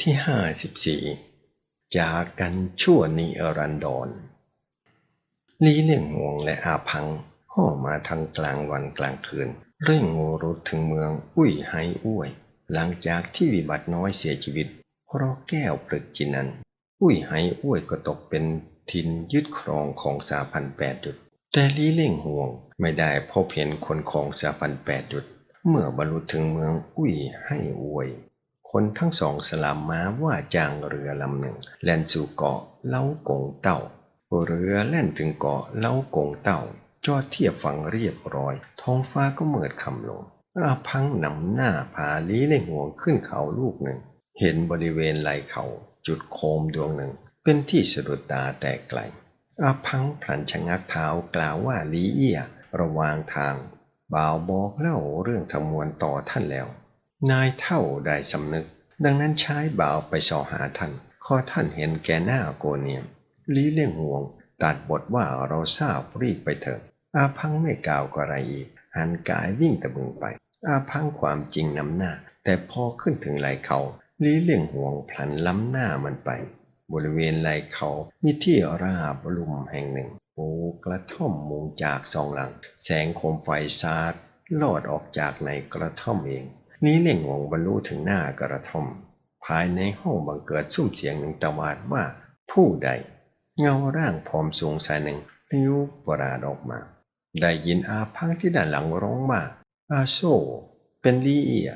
ที่ห้าสิบสี่จากกันชั่วนิรันดรลีเลี่ยงห่วงและอาพังห่อมาทางกลางวันกลางคืน เร่งโงรถถึงเมืองอุ้ยไฮอ้วย หลังจากที่วิบัติน้อยเสียชีวิต เพราะแก้วปรึกจินันอุ้ยไฮอ้วยก็ตกเป็นทินยึดครองของสาพันแปดจุด แต่ลีเล่งห่วงไม่ได้พบเห็นคนของสาพันแปดจุด เมื่อบรรลุถึงเมืองอุ้ยให้อวย คนทั้งสองสลามม้าว่าจางเรือลำหนึ่ง แล่นสู่เกาะเล้ากงเต่า เรือแล่นถึงเกาะเล้ากงเต่า จอดเทียบฝั่งเรียบร้อย ท้องฟ้าก็เมิดคำลงอาพังนำหน้าพาลีเล่ห่วงขึ้นเขาลูกหนึ่ง เห็นบริเวณไหลเขา จุดโคมดวงหนึ่ง เป็นที่สะดุดตาแต่ไกลอาพังพลันชะงักเท้ากล่าวว่าลีเอีย ระวางทางบ่าวบอกเล่าเรื่องทำมวลต่อท่านแล้ว นายเท่าได้สำนึก ดังนั้นใช้บ่าวไปสอหาท่านข้อท่านเห็นแก่หน้าโกเนียมลีเลี่ยงห่วง ตัดบทว่าเราทราบรีบไปเถิดอาพังไม่กล่าวกอะไรอีก หันกายวิ่งตะบึงไป อาพังความจริงนำหน้า แต่พอขึ้นถึงไหลเขาลีเลี่ยงห่วงพลันล้ำหน้ามันไป บริเวณไหลเขามีที่ราบลุ่มแห่งหนึ่งปลูกกระท่อมมุงจากสองหลัง แสงโคมไฟสาดลอดออกจากในกระท่อมเอง นี้เล่งหวงบรรลุถึงหน้ากระท่อม ภายในห้องบังเกิดซุ้มเสียงหนึ่งตะวาดว่า ผู้ใด เงาร่างผอมสูงสายหนึ่งลิ้วปราดออกมา ได้ยินอาพังที่ด้านหลังร้องว่าอาโซ เป็นลีเอีย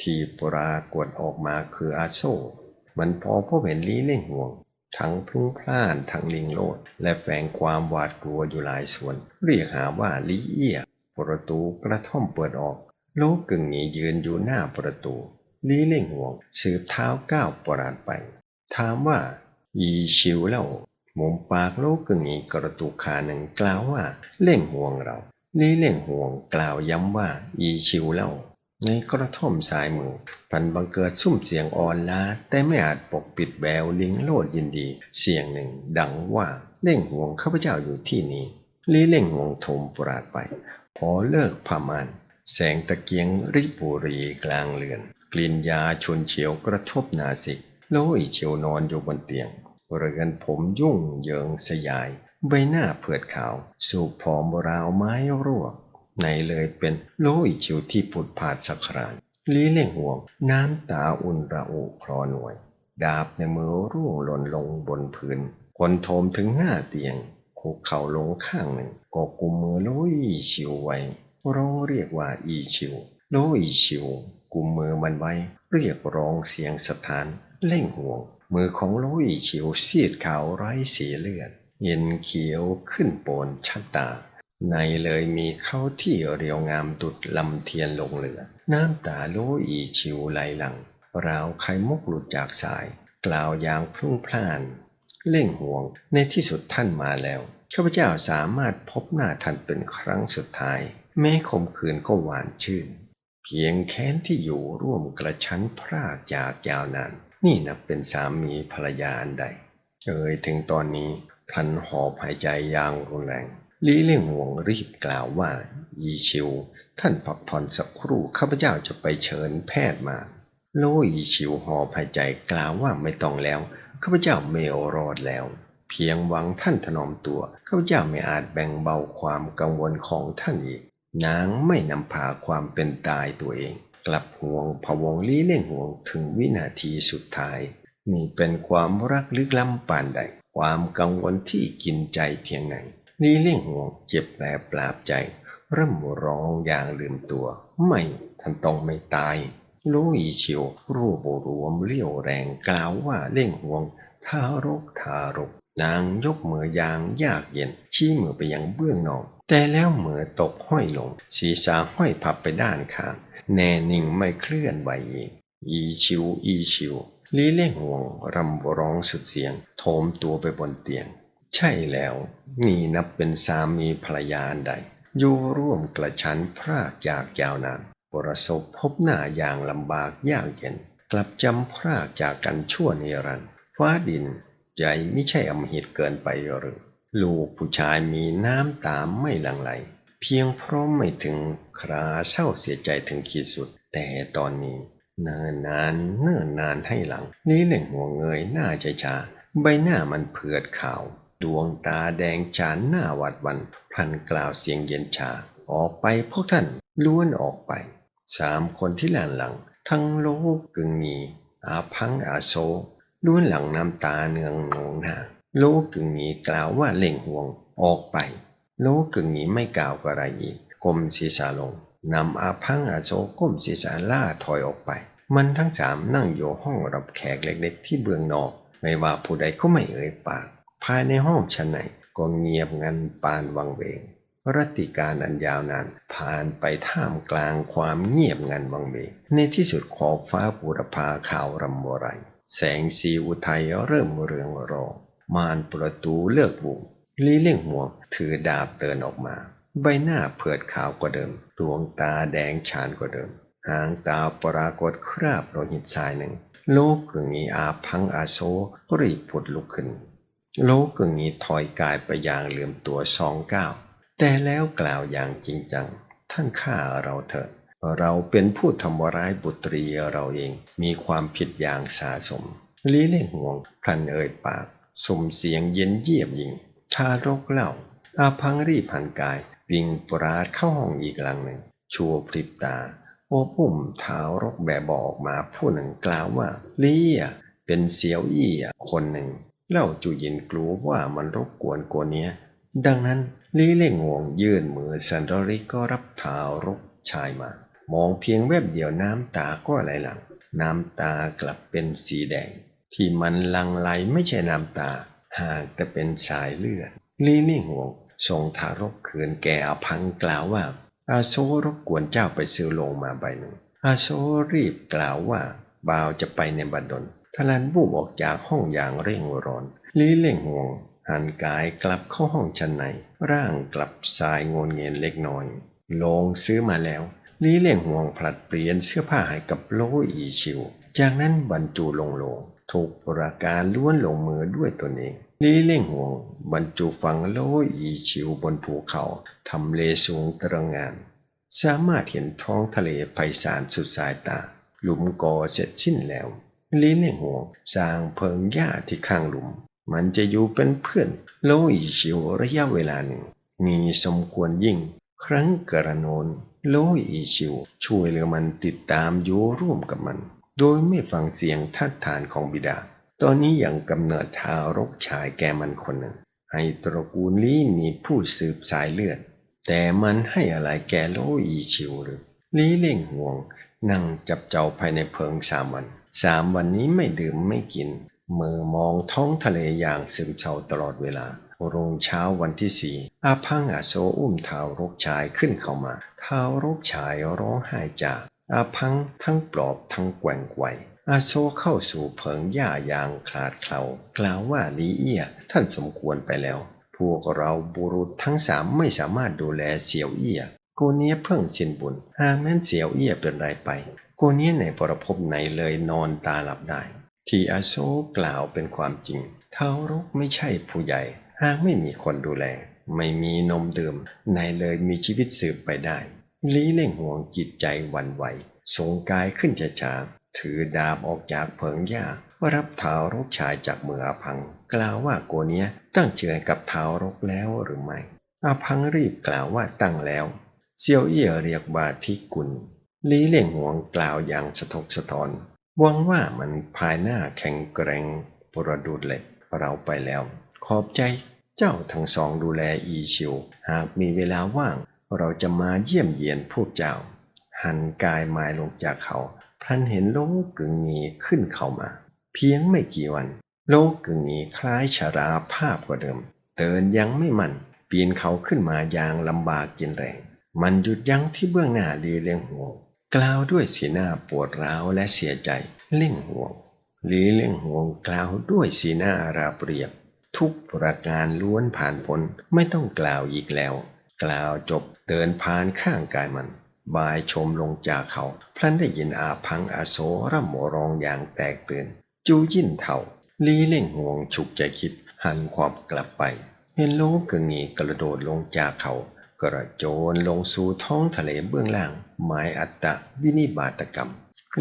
ที่ปรากฏออกมาคืออาโซ มันพอพบเห็นลีเล่งห่วง ทั้งพลุ่งพล่านทั้งลิงโลด และแฝงความหวาดกลัวอยู่หลายส่วน เรียกหาว่าลีเอียประตูกระท่อมเปิดออก ลกกึ่งหนียืนอยู่หน้าประตู ลีเล่งห่วง สืบเท้าก้าวปราดไป ถามว่า อีชิวเล่ามุมปากโลกกึ่งหนีกระตุกขาหนึ่งกล่าวว่า เล่งห่วงเรา ลีเล่งห่วงกล่าวย้ำว่า อีชิวเล่า ในกระท่อมสายมือพันบังเกิดซุ้มเสียงอ่อนล้า แต่ไม่อาจปกปิดแววลิงโลดยินดี เสียงหนึ่ง ดังว่าเล่งห่วงข้าพเจ้าอยู่ที่นี้ลีเล่งห่วงโทมปราดไป พอเลิกพามาน แสงตะเกียงริบุรีกลางเรือน กลิ่นยาชนเฉียวกระทบนาสิกโลยเฉียวนอนอยู่บนเตียง เรือนผมยุ่งเยิงสยาย ใบหน้าเผือดขาว สูบผอมราวไม้รวกในเลยเป็นโลยเฉียวที่ผุดผาดสักครานลีเล่งห่วง น้ำตาอุ่นระอุคลอหน่วย ดาบในมือร่วงหล่นลงบนพื้นคนโทมถึงหน้าเตียงคุกเข่าลงข้างหนึ่งก็กุมมือโลยชิวไว้ เราเรียกว่าอีชิวโลยชิว กุมมือมันไว้ เรียกร้องเสียงสถาน เล่งห่วง มือของโลยชิวซีดขาวไร้สีเลือด เย็นเขียวขึ้นโปนชัดตา ในเลยมีเข้าที่เรียวงามดุดลำเทียนลงเหลือ น้ำตาโลอีชิวไหลหลัง ราวไข่มุกหลุดจากสาย กล่าวอย่างพรุ่งพล่าน เล่งห่วงในที่สุดท่านมาแล้ว ข้าพเจ้าสามารถพบหน้าท่านเป็นครั้งสุดท้าย แม้คมคืนก็หวานชื่น เพียงแค้นที่อยู่ร่วมกระชั้นพรากจากยาวนาน นี่นับเป็นสามีภรรยาอันใด เอ่ยถึงตอนนี้พลันหอบหายใจอย่างรุนแรงลีเล่งห่วงรีบกล่าวว่า ยีชิว ท่านพักผ่อนสักครู่ข้าพเจ้าจะไปเชิญแพทย์มาโลยีชิวหอบหายใจกล่าวว่าไม่ต้องแล้วข้าพเจ้าเมลรอดแล้ว เพียงหวังท่านถนอมตัวข้าพเจ้าไม่อาจแบ่งเบาความกังวลของท่านอีก นางไม่นำพาความเป็นตายตัวเอง กลับห่วงพะวงลี้เล่งห่วงถึงวินาทีสุดท้ายนี่เป็นความรักลึกล้ำปานใด ความกังวลที่กินใจเพียงไหนลี้เล่งห่วงเจ็บแผลปราบใจร่ำร้องอย่างลืมตัว ไม่ท่านต้องไม่ตายลุยเฉียวรูปรวมเลี้ยวแรงกล่าวว่าเล่งห่วงทารกทารก นางยกมือยางยากเย็น ชี้มือไปยังเบื้องนอกแต่แล้วมือตกห้อยลง ศีรษะห้อยพับไปด้านข้าง แน่นิ่งไม่เคลื่อนไหวอีกอีชิวอีชิวลีเล่งวงรำร้องสุดเสียง โถมตัวไปบนเตียง ใช่แล้วนี่นับเป็นสามีภรรยาใด อยู่ร่วมกระชั้นพรากยากยาวนานประสบพบหน้าอย่างลำบากยากเย็น กลับจำพรากจากกันชั่วนิรันดร์ฟ้าดิน ใหญ่ไม่ใช่อมหิตเกินไปหรือ ลูกผู้ชายมีน้ำตามไม่หลั่งไหล เพียงเพราะไม่ถึงคราเศร้าเสียใจถึงขีดสุด แต่ตอนนี้ เนิ่นนานเนิ่นนานให้หลังนี้เหล่งหัวเงยหน้าใจช้าใบหน้ามันเผือดขาว ดวงตาแดงฉานหน้าหวัดวันพันกล่าวเสียงเย็นชา ออกไปพวกท่านล้วนออกไปสามคนที่หลังหลัง ทั้งโลกกึ่งมีอาพังอาโซ ล้วนหลังน้ำตาเนืองนองหน้าโลกกึ่งมีกล่าวว่าเล่งห่วงออกไป โลกกึ่งมีไม่กล่าวอะไรอีกก้มศีรษะลงนำอาพังอาโซก้มศีรษะล่าถอยออกไป มันทั้งสามนั่งอยู่ห้องรับแขกเล็กๆ ที่เบื้องนอก ไม่ว่าผู้ใดก็ไม่เอ่ยปาก ภายในห้องชั้นไหนก็เงียบงันปานวังเวงรัติการอันยาวนานผ่านไปท่ามกลางความเงียบงันวังเวงในที่สุดขอบฟ้าบูรพาข่าวรำโมไร แสงสีอุทัยเริ่มเรืองรอง มานประตูเลิกบุงลีเลี่ยงหัวถือดาบเดินออกมา ใบหน้าเผือดขาวกว่าเดิม ดวงตาแดงฉานกว่าเดิม หางตาปรากฏคราบโลหิตทรายหนึ่ง โลกกึ่งนี้อาพังอาโซรีบผุดลุกขึ้น โลกกึ่งนี้ถอยกายไปอย่างเหลื่อมตัวสองก้าวแต่แล้วกล่าวอย่างจริงจัง ท่านฆ่าเราเถิด เราเป็นผู้ทำร้ายบุตรีเราเองมีความผิดอย่างสาสม ลีเล่งห่วงพลันเอ่ยปากสมเสียงเย็นเยียบยิงทารกเล่า อาพังรีบหันกายวิ่งปราดเข้าห้องอีกหลังหนึ่ง ชัวพริบตาโอปุ่มเท้ารกแบบบอกออกมาผู้หนึ่งกล่าวว่าลีอ่เป็นเสียวอี้อะคนหนึ่งเล่าจุยินกลัวว่ามันรบกวนโกเนี้ย ดังนั้นลีเล่งงวงยื่นมือสันดริก็รับเท้ารกชายมา มองเพียงแวบเดียวน้ำตาก็ไหลหลัง น้ำตากลับเป็นสีแดง ที่มันลังไหลไม่ใช่น้ำตา หากแต่เป็นสายเลือด ลีเล่งงวงส่งทารกคืนแก่อพังกล่าวว่า อาโซรบกวนเจ้าไปซื้อลงมาใบหนึ่ง อาโซรีบกล่าวว่าบ่าวจะไปในบัดดลทลันวูบออกจากห้องอย่างเร่งร้อน ลีเล่งงวงหันกายกลับเข้าห้องชั้นใน ร่างกลับสายงนเงียนเล็กน้อย ลงซื้อมาแล้ว ลีเลี่ยงหวงผลัดเปลี่ยนเสื้อผ้าให้กับโลอีชิว จากนั้นบรรจุลงโลงถูกประการล้วนลงมือด้วยตนเองลีเล่งหวงบรรจุฝังโลอีชิวบนภูเขาทำเลสูงตระงาน สามารถเห็นท้องทะเลไพศาลสุดสายตา หลุมก่อเสร็จสิ้นแล้วลีเล่งหวงสร้างเพิงหญ้าที่ข้างหลุม มันจะอยู่เป็นเพื่อนโลอีชิวระยะเวลาหนึ่งมีสมควรยิ่ง ครั้งกระโนน โลอีชิว ช่วยเหลือมันติดตามอยู่ร่วมกับมัน โดยไม่ฟังเสียงทัดทานของบิดา ตอนนี้ยังกำเนิดทารกชายแก่มันคนหนึ่ง ให้ตระกูลนี้มีผู้สืบสายเลือด แต่มันให้อะไรแก่โลอีชิวหรือลีเล่งห่วง นั่งจับเจ้าภายในเพิงสามวันสามวันนี้ไม่ดื่มไม่กินมือมองท้องทะเลอย่างซึมเศร้าตลอดเวลา รุ่งเช้าวันที่สี่อาพังอาโซอุ้มทารกชายขึ้นเข้ามา ทารกชายร้องไห้จากอาพังทั้งปลอบทั้งแกว่งไกวอาโซเข้าสู่เพิงหญ้าอย่างคลาดเคลากล่าวว่าลีเอียท่านสมควรไปแล้ว พวกเราบุรุษทั้งสามไม่สามารถดูแลเสี่ยวเอี้ยโกเนี้ยเพิ่งสิ้นบุญหากแม้นเสี่ยวเอี้ยเป็นไรไป โกเนี้ยในปรภพไหนเลยนอนตาหลับได้ ที่อาโซกล่าวเป็นความจริงเทารกไม่ใช่ผู้ใหญ่หากไม่มีคนดูแล ไม่มีนมดื่มนายเลยมีชีวิตสืบไปได้ ลีเล่งห่วงจิตใจวันไหวสงกายขึ้นช้าๆถือดาบออกจากเพิงหญ้าว่ารับเท้ารกชายจากเมืออาพัง กล่าวว่าโกเนี้ยตั้งเชื่อกับเท้ารกแล้วหรือไม่อาพังรีบกล่าวว่าตั้งแล้ว เซียวเอี้ยเรียกว่าทิกุลลีเล่งห่วงกล่าวอย่างสะทกสะทอนหวังว่ามันภายหน้าแข็งแกร่งประดุดเหล็กเราไปแล้ว ขอบใจ เจ้าทั้งสองดูแลอีชิว หากมีเวลาว่าง เราจะมาเยี่ยมเยียนพวกเจ้า หันกายมายลงจากเขา พลันเห็นโลกกึ่งงีขึ้นเข้ามา เพียงไม่กี่วัน โลกกึ่งงีคล้ายชาราภาพกว่าเดิม เดินยังไม่มันปีนเขาขึ้นมาอย่างลำบากกินแรง มันหยุดยั้งที่เบื้องหน้าดีเลี้ยงหัวกล่าวด้วยสีหน้าปวดร้าวและเสียใจเล่งห่วงลีเล่งห่วงกล่าวด้วยสีหน้าราเปรียบ ทุกประการล้วนผ่านพ้นไม่ต้องกล่าวอีกแล้ว กล่าวจบเดินผ่านข้างกายมัน บายชมลงจากเขา พลันได้ยินอาพังอาโซร่ำโมร้องอย่างแตกตื่น จูยินเท่า ลีเล่งห่วงฉุกใจคิด หันความกลับไป เห็นโลกกึ่งงีกระโดดลงจากเขา กระโจนลงสู่ท้องทะเลเบื้องล่าง หมายอัตตะวินิบาตกรรม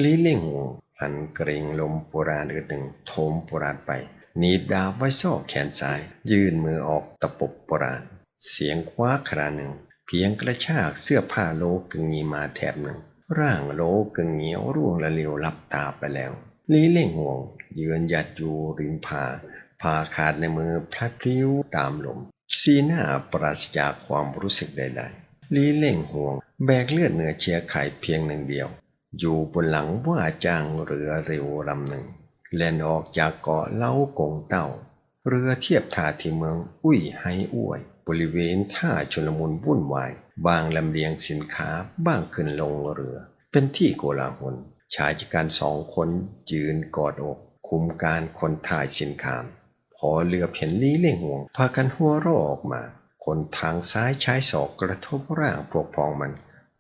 ลีเล่งห่วงหันเกรงลมโบราณอื่นหนึ่งโถมโบราณไป หนีบดาบไว้ซอกแขนซ้าย ยื่นมือออกตะปบโบราณ เสียงคว้าคราหนึ่ง เพียงกระชากเสื้อผ้าโลกึ่งงีมาแถบหนึ่ง ร่างโลกึ่งเหนียวร่วงละเลียวลับตาไปแล้วลีเล่งห่วง ยืนหยัดอยู่ริมผาผ้าขาดในมือพลัดพลิ้วตามลมสีหน้าปราศจากความรู้สึกใดๆลีเล่งห่วง แบกเลือดเหนือเชียไข่เพียงหนึ่งเดียว อยู่บนหลังว่าจางเรือเร็วลำหนึ่ง แล่นออกจากเกาะเล้ากงเต้าเรือเทียบท่าที่เมืองอุ้ยไฮอ้วย บริเวณท่าชลมุนวุ่นวาย บางลำเลียงสินค้าบ้างขึ้นลงเรือ เป็นที่โกลาหลชายจักรสองคนยืนกอดอก คุมการคนถ่ายสินค้าพอเรือเห็นลี้เล่งห่วง พากันหัวเรอออกมา คนทางซ้ายใช้ศอกกระทบร่างพวกพ้องมัน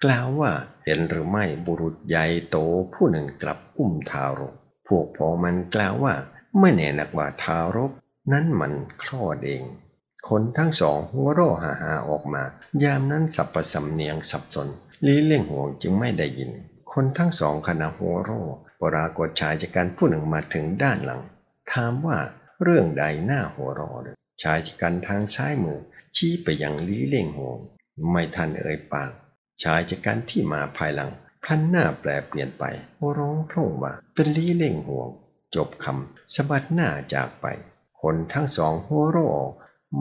กล่าวว่าเห็นหรือไม่บุรุษใหญ่โตผู้หนึ่งกลับอุ้มทารก พวกพ้องมันกล่าวว่าไม่แน่นักว่าทารกนั้นมันคลอดเอง คนทั้งสองหัวเร่อหาหาออกมา ยามนั้นสับประสำเนียงสับสนลี้เล่งห่วงจึงไม่ได้ยิน คนทั้งสองขณะหัวเร่อปรากฏชายจากการผู้หนึ่งมาถึงด้านหลัง ถามว่าเรื่องใดหน้าหัวเรอเลยชายจัดการทางซ้ายมือ ชี้ไปยังลี้เล่งห่วง ไม่ทันเอ่ยปาก ชายจัดการที่มาภายหลัง พันหน้าแปลเปลี่ยนไปร้องโพร่งว่าเป็นลี้เล่งห่วง จบคำสะบัดหน้าจากไป คนทั้งสองหัวเรอ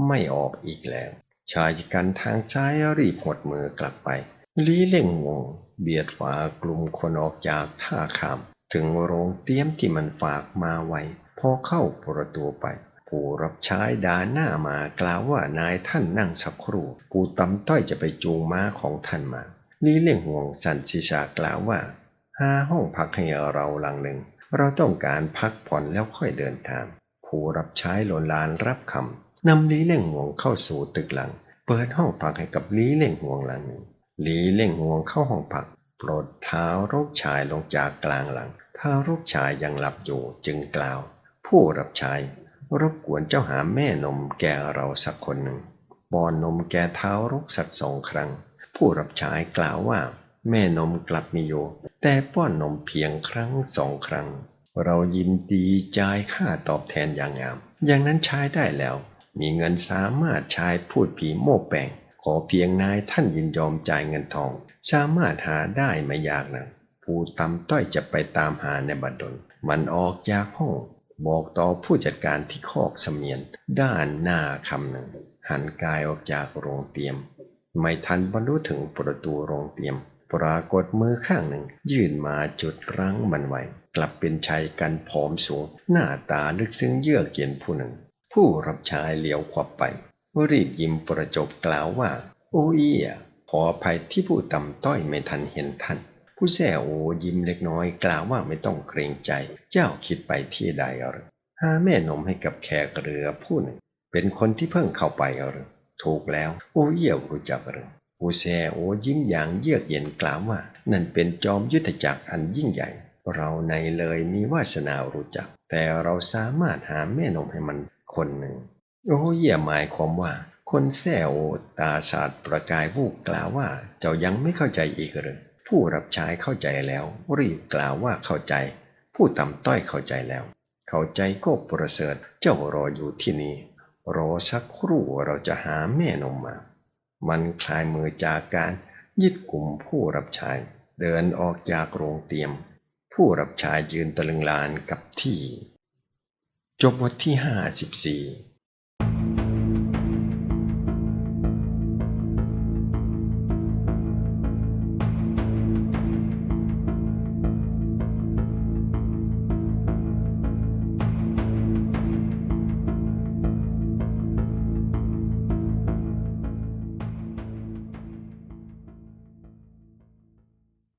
ไม่ออกอีกแล้ว ชายจัดการทางซ้ายรีบหดมือกลับไป ลี้เล่งห่วง เบียดฝากลุ่มคนออกจากท่าขาม ถึงโรงเตี้ยมที่มันฝากมาไว้พอเข้าประตูไปผู้รับใช้ด่าหน้ามากล่าวว่านายท่านนั่งสักครู่ ผู้ตำต้อยจะไปจูงม้าของท่านมา ลีเล่งห่วงสันชิชากล่าวว่า หาห้องพักให้เราหลังหนึ่ง เราต้องการพักผ่อนแล้วค่อยเดินทาง ผู้รับใช้โลนลานรับคำนำลีเล่งห่วงเข้าสู่ตึกหลัง เปิดห้องพักให้กับลีเล่งห่วงหลังหนึ่งลีเล่งห่วงเข้าห้องพักปลดเท้ารกชายลงจากกลางหลังทารกชายยังหลับอยู่จึงกล่าว ผู้รับใช้รบกวนเจ้าหาแม่นมแก่เราสักคนหนึ่งป้อนนมแก่เท้ารกสักสองครั้ง ผู้รับใช้กล่าวว่า แม่นมกลับมีอยู่ แต่ป้อนนมเพียงครั้งสองครั้ง เรายินดีจ่ายค่าตอบแทนอย่างงาม อย่างนั้นใช้ได้แล้ว มีเงินสามารถใช้พูดผีโม่แปงขอเพียงนายท่านยินยอมจ่ายเงินทอง สามารถหาได้ไม่ยากนะผู้ตำต้อยจะไปตามหาในบัดดลมันออกจากห้องบอกต่อผู้จัดการที่คอกเสมียน ด้านหน้าคำหนึ่ง หันกายออกจากโรงเตรียม ไม่ทันบรรลุถึงประตูโรงเตรียม ปรากฏมือข้างหนึ่ง ยื่นมาจุดรั้งมันไว้ กลับเป็นชายกันผอมสูง หน้าตาลึกซึ้งเยือกเย็นผู้หนึ่ง ผู้รับใช้เหลียวขวับไป รีบยิ้มประจบกล่าวว่า โอ้เอียขออภัยที่ผู้ต่ำต้อยไม่ทันเห็นท่านผู้แซ่โอยิ้มเล็กน้อยกล่าวว่าไม่ต้องเกรงใจ เจ้าคิดไปที่ใดหรือหาแม่นมให้กับแขกเรือผู้หนึ่ง เป็นคนที่เพิ่งเข้าไปหรือ ถูกแล้ว โอ้เอี่ยวรู้จักหรือผู้แซ่โอยิ้มอย่างเยือกเย็นกล่าวว่า นั่นเป็นจอมยุทธจักรอันยิ่งใหญ่ เราในเลยมีวาสนารู้จัก แต่เราสามารถหาแม่นมให้มันคนหนึ่ง โอ้เยี่ยหมายความว่า คนแซวตาศาสาดประกายวูบกล่าวว่า เจ้ายังไม่เข้าใจอีกหรือผู้รับใช้เข้าใจแล้ว รีบกล่าวว่าเข้าใจ ผู้ต่ำต้อยเข้าใจแล้ว เข้าใจก็ประเสริฐเจ้ารออยู่ที่นี่ รอสักครู่เราจะหาแม่นมมา มันคลายมือจากการยึดกลุ่มผู้รับใช้เดินออกจากโรงเตรียม ผู้รับใช้ยืนตะลึงลานกับที่ จบบทที่ห้าสิบสี่